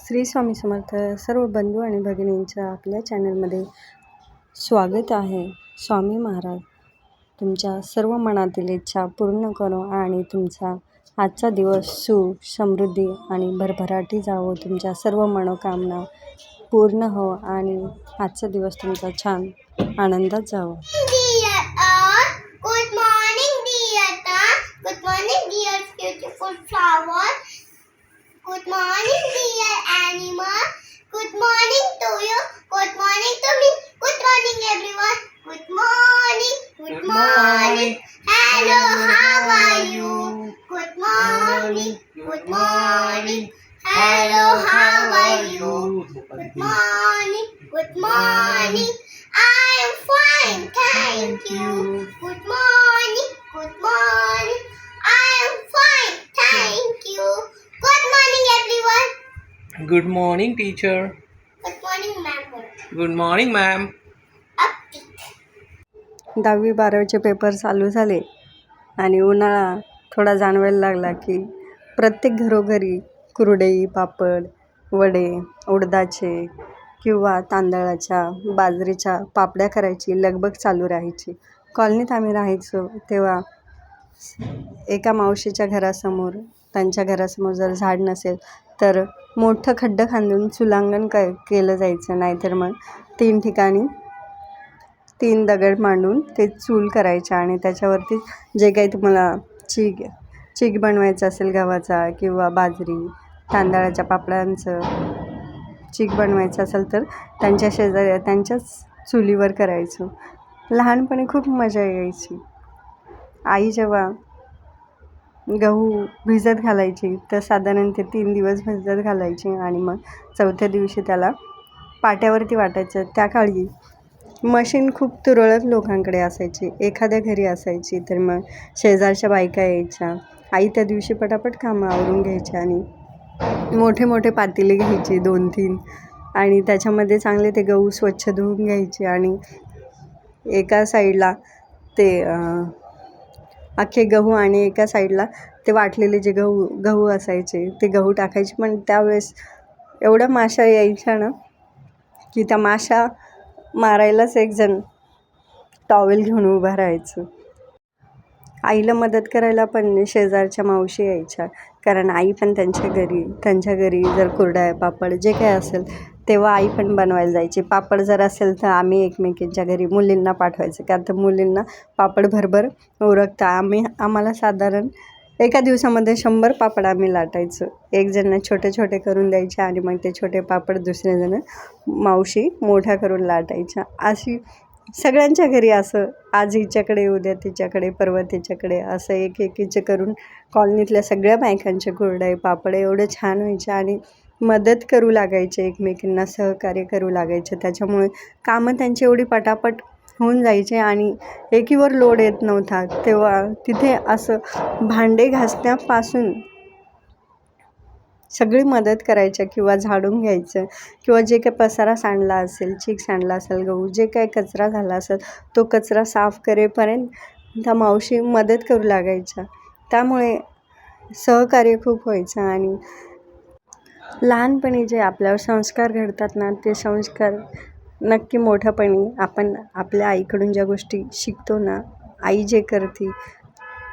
श्री स्वामी समर्थ सर्व बंधू आणि भगिनींच्या आपल्या चॅनलमध्ये स्वागत आहे. स्वामी महाराज तुमच्या सर्व मनातील इच्छा पूर्ण करो आणि तुमचा आजचा दिवस सुख समृद्धी आणि भरभराटी जावो. तुमच्या सर्व मनोकामना पूर्ण हो आणि आजचा दिवस तुमचा छान आनंदात जावो. Good morning, flowers. Good morning. Good morning to you. Good morning to me. Good morning, everyone. Good morning. Good morning. Hello, how are you? Good morning. Good morning. Hello, Good morning, teacher. Good morning, ma'am. Good morning, ma'am. दहावी बारावीचे paper चालू झाले आणि उन्हाळा थोडा जाणवायला लागला की प्रत्येक घरोघरी कुरडई पापड वडे उडदाचे किंवा तांदळाच्या बाजरीच्या पापड्या करायची लगबग चालू राहायची कॉलनीत आम्ही राहायचो तेव्हा एका मावशीच्या घरासमोर त्यांच्या घरासमोर जर झाड नसेल तर मोठं खड्डं खांदून चुलांगण क केलं जायचं. नाहीतर मग तीन ठिकाणी तीन दगड मांडून ते चूल करायच्या आणि त्याच्यावरती जे काही तुम्हाला चीग चीक बनवायचं असेल गव्हाचा किंवा बाजरी तांदळाच्या पापडांचं चीक बनवायचं असेल तर त्यांच्या शेजारी त्यांच्याच चुलीवर करायचो. लहानपणी खूप मजा यायची. आई जेव्हा गहू भिजत घालायची तर साधारण ते तीन दिवस भिजत घालायची आणि मग चौथ्या दिवशी त्याला पाट्यावरती वाटायचं. त्या काळी मशीन खूप तुरळक लोकांकडे असायची. एखाद्या घरी असायची तर मग शेजारच्या बायका यायच्या आई त्या दिवशी पटापट कामं आवरून घ्यायची आणि मोठे मोठे पातेले घ्यायचे दोन तीन. आणि त्याच्यामध्ये चांगले ते गहू स्वच्छ धुवून घ्यायचे आणि एका साईडला ते अख्खे गहू आणि एका साईडला ते वाटलेले जे गहू गहू असायचे ते गहू टाकायचे. पण त्यावेळेस एवढ्या माशा यायच्या ना की त्या माशा मारायलाच एकजण टॉवेल घेऊन उभा राहायचं. आईला मदत करायला पण शेजारच्या मावशी यायच्या. कारण आई पण त्यांच्या घरी त्यांच्या घरी जर कुरडया पापड जे काही असेल तेव्हा आई पण बनवायला जायची. पापड जर असेल तर आम्ही एकमेकींच्या घरी मुलींना पाठवायचं. का तर मुलींना पापड भरभर उरकता. आम्ही आम्हाला साधारण एका दिवसामध्ये शंभर पापड आम्ही लाटायचो. एक जण छोटे छोटे करून द्यायचे आणि मग ते छोटे पापड दुसरे जण मावशी मोठ्या करून लाटायच्या. अशी सगळ्यांच्या घरी असं आज हिच्याकडे उद्या तिच्याकडे परवा तिच्याकडे असं एक एकीचे करून कॉलनीतल्या सगळ्या बायकांचे कुरडे पापड एवढे छान व्हायचे आणि मदत करू लागायचे एकमेकींना सहकार्य करू लागायचे. त्याच्यामुळे कामं त्यांची एवढी पटापट होऊन जायचे आणि एकीवर लोड येत नव्हता. तेव्हा तिथे असं भांडे घासण्यापासून सगळी मदत करायच्या किंवा झाडून घ्यायचं किंवा जे काही पसारा सांडला असेल चीक सांडला असेल गहू जे काही कचरा झाला असेल तो कचरा साफ करेपर्यंत त्या मावशी मदत करू लागायच्या. त्यामुळे सहकार्य खूप व्हायचं आणि लहानपणी जे आपल्यावर संस्कार घडतात ना ते संस्कार नक्की मोठ्यापणी आपण आपल्या आईकडून ज्या गोष्टी शिकतो ना आई जे करते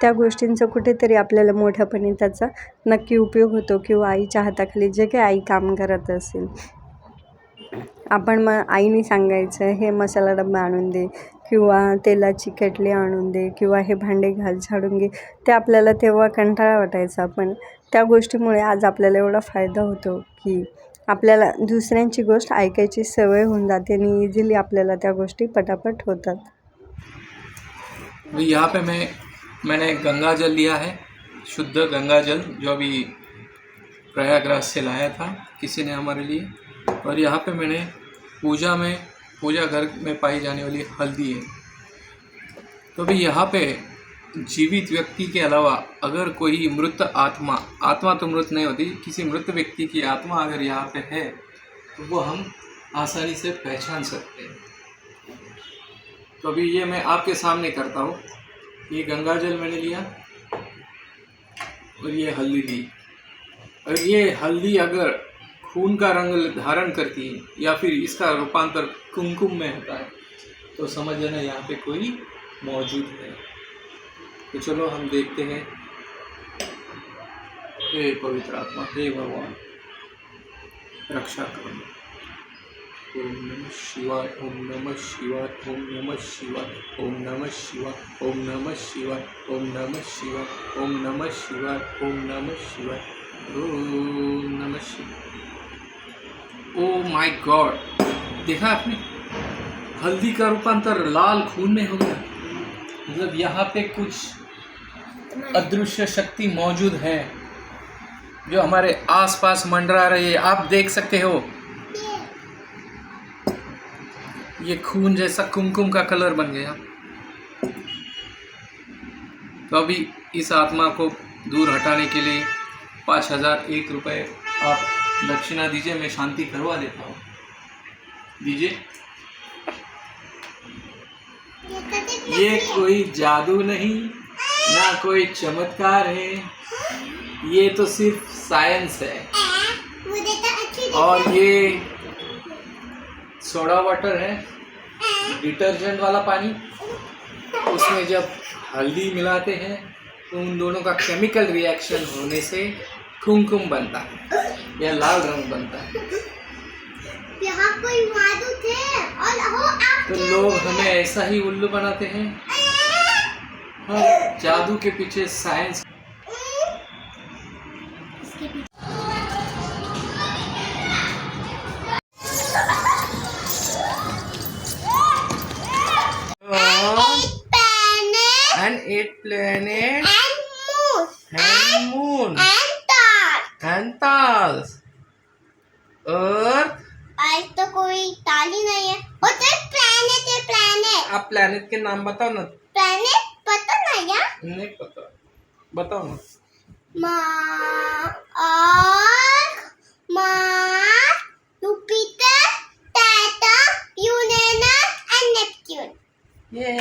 त्या गोष्टींचं कुठेतरी आपल्याला मोठ्यापणी त्याचा नक्की उपयोग होतो किंवा आईच्या हाताखाली जे काही आई काम करत असेल. आपण मग आईने सांगायचं हे मसाला डबा आणून दे किंवा तेलाची केटली आणून दे किंवा हे भांडे घाल झाडून घे. ते आपल्याला तेव्हा कंटाळा वाटायचा पण त्या गोष्टीमुळे आज आपल्याला एवढा फायदा होतो की आपल्याला दुसऱ्यांची गोष्ट ऐकायची सवय होऊन जाते आणि इझिली आपल्याला त्या गोष्टी पटापट होतात. यहाँ पे मैं मैंने गंगा जल लिया है, शुद्ध गंगा जल जो अभी प्रयागराज से लाया था किसी ने हमारे लिए। और यहाँ पे मैंने पूजा में, पूजा घर में पाई जाने वाली हल्दी है। तो अभी यहाँ पे जीवित व्यक्ति के अलावा अगर कोई मृत आत्मा आत्मा तो मृत नहीं होती, किसी मृत व्यक्ति की आत्मा अगर यहाँ पे है तो वो हम आसानी से पहचान सकते हैं। तो अभी ये मैं आपके सामने करता हूँ। ये गंगा जल मैंने लिया और ये हल्दी ली और ये हल्दी अगर खून का रंग धारण करती है या फिर इसका रूपांतर कुमकुम में होता है तो समझ लेना यहाँ पे कोई मौजूद है तो चलो हम देखते हैं। हे पवित्र आत्मा, हे भगवान, रक्षा करो। ओम नमः शिवाय, ओम नमः शिवाय, ओम नमः शिवाय, ओम नमः शिवाय, ओम नमः शिवाय, ओम नमः शिवाय, ओम नमः शिवाय, ओम नमः शिवाय, ओम नमः शिवाय। ओ माय गॉड, देखा आपने? हल्दी का रूपांतर लाल खून में हो गया। मतलब यहाँ पे कुछ अदृश्य शक्ति मौजूद है, जो हमारे आसपास मंडरा रही है। आप देख सकते हो ये खून जैसा कुमकुम का कलर बन गया। तो अभी इस आत्मा को दूर हटाने के लिए पाँच हज़ार एक रुपये आप दक्षिणा दीजिए मैं शांति करवा देता हूँ। दीजिए। ये कोई जादू नहीं ना कोई चमत्कार है। ये तो सिर्फ़ साइंस है। तो और ये सोडा वाटर है। डिटर्जेंट वाला पानी उसमें जब हल्दी मिलाते हैं तो उन दोनों का केमिकल रिएक्शन होने से कुमकुम बनता है या लाल रंग बनता है। यहाँ कोई थे और हो आप तो लोग हमें ऐसा ही उल्लू बनाते हैं। हाँ जादू के पीछे science moon. And stars. and stars earth. आज तो कोई ताली नहीं है। वो तो प्लेनेट है प्लेनेट आप प्लेनेट के नाम बताओ ना। प्लेनेट पता नहीं है नहीं पता। बताओ ना। Mars Mars Jupiter Titan Uranus and Neptune ये